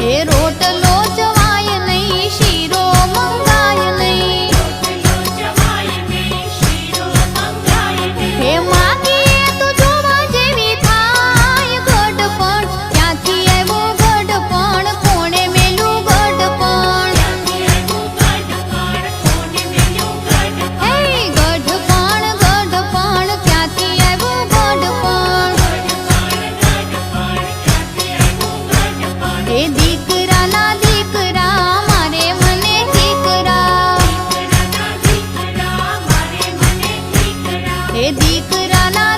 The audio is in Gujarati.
Roteiro દીકરાના